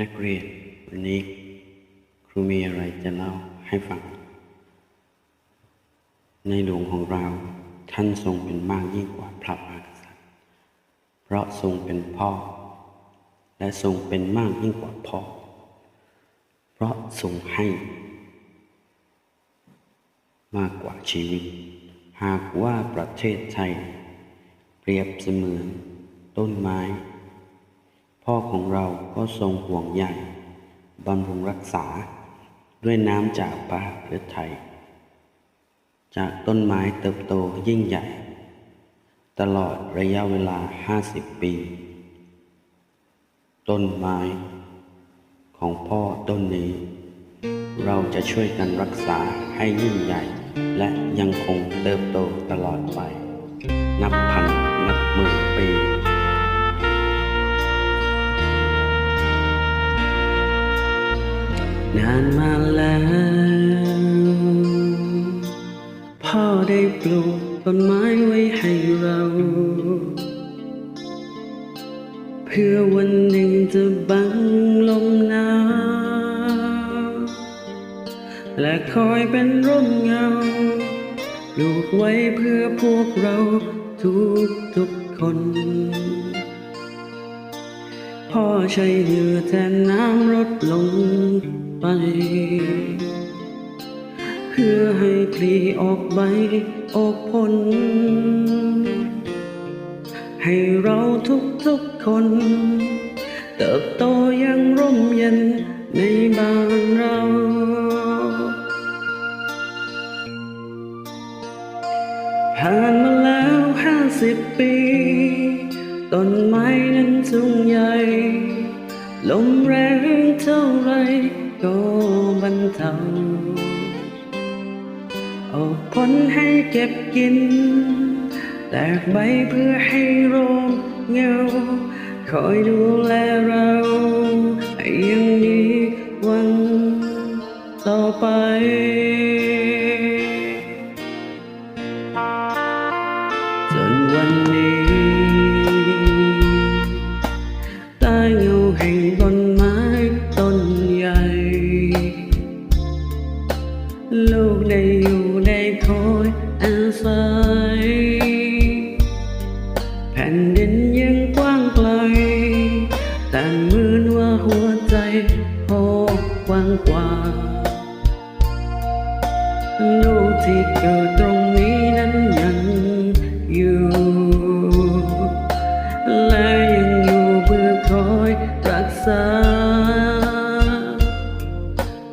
นักเรียนวันนี้ครูมีอะไรจะเล่าให้ฟัง ในหลวงของเราท่านทรงเป็นมากยิ่งกว่าพระมหากษัตริย์ เพราะทรงเป็นพ่อ และทรงเป็นมากยิ่งกว่าพ่อ เพราะทรงให้ มากกว่าชีวิต หากว่าประเทศไทย เปรียบเสมือนต้นไม้ พ่อของเราก็ทรงห่วงใยบำรุงรักษาด้วยน้ำจากป่าเพื่อไทยจากต้นไม้เติบโตยิ่งใหญ่ ตลอดระยะเวลา50ปี ต้นไม้ ของพ่อต้นนี้ เราจะช่วยกันรักษาให้ยิ่งใหญ่ และยังคงเติบโตตลอดไป นับพัน นานมาแล้ว พ่อได้ปลูกต้นไม้ไว้ให้เรา เพื่อวันหนึ่งจะบังลมหนาวและคอยเป็นร่มเงาปลูกไว้เพื่อพวกเราทุกทุกคน พ่อใช้เหงื่อแทนน้ำลดลงไป เพื่อให้พลีออกใบออกผล ให้เราทุกทุกคน เติบโตอยังร่มเย็นในบ้านเราผ่านมาแล้วห้าสิบปี ต้นไม้นั้นสูงใหญ่ ลมแรงเท่าไรก็บรรเทาออกผลให้เก็บกิน แตกใบเพื่อให้ร่มเงา คอยดูแลเราให้ยังมีวันต่อไป หัวใจพ่อกว้างกว่าลูกที่เกิดตรงนี้นั้นยังอยู่ และยังอยู่เพื่อคอยรักษา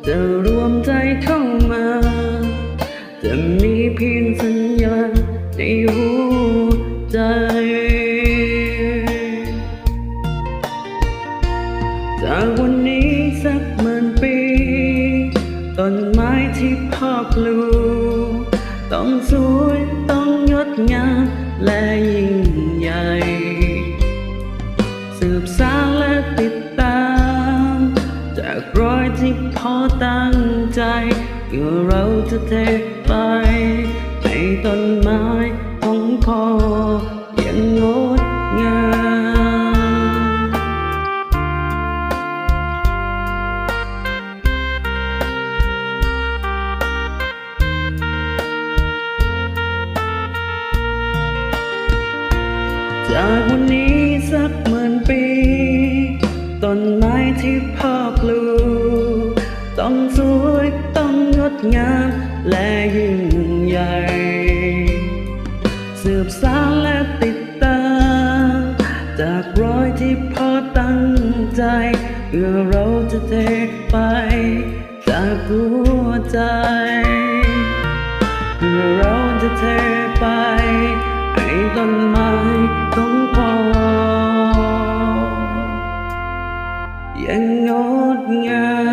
จะรวมใจเข้ามา จะมีเพียงสัญญาณในหัวใจ จากวันนี้สักหมื่นปี ต้นไม้ที่พ่อปลูกต้องสวยต้องงดงามและยิ่งใหญ่ สืบสานและติดตาม จากรอยที่พ่อตั้งใจว่าเราจะเทไปให้ต้นไม้ของพ่อ จากวันนี้สักหมื่นปี ต้นไม้ที่พ่อปลูกต้องสวยต้องงดงามและยิ่งใหญ่ สืบสานและติดตาม จากรอยที่พ่อตั้งใจเพื่อเราจะเทไป จากหัวใจเพื่อเราจะเทไป ให้ต้นไม้ของ vẫn ngót ngà